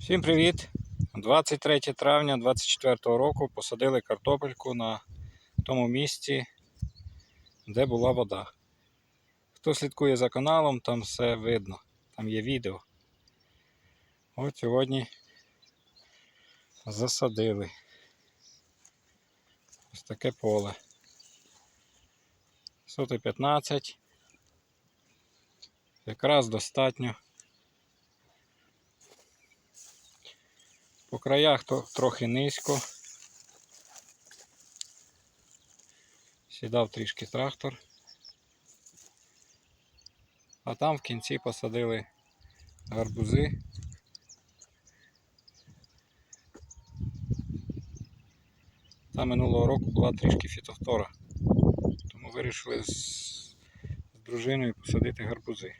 Всім привіт! 23 травня 24 року посадили картопельку на тому місці, де була вода. Хто слідкує за каналом, там все видно, там є відео. От сьогодні засадили. Ось таке поле. Соти 15. Якраз достатньо. По краях то трохи низько. Сідав трішки трактор. А там в кінці посадили гарбузи. Там минулого року була трішки фітофтора. Тому вирішили з, з дружиною посадити гарбузи.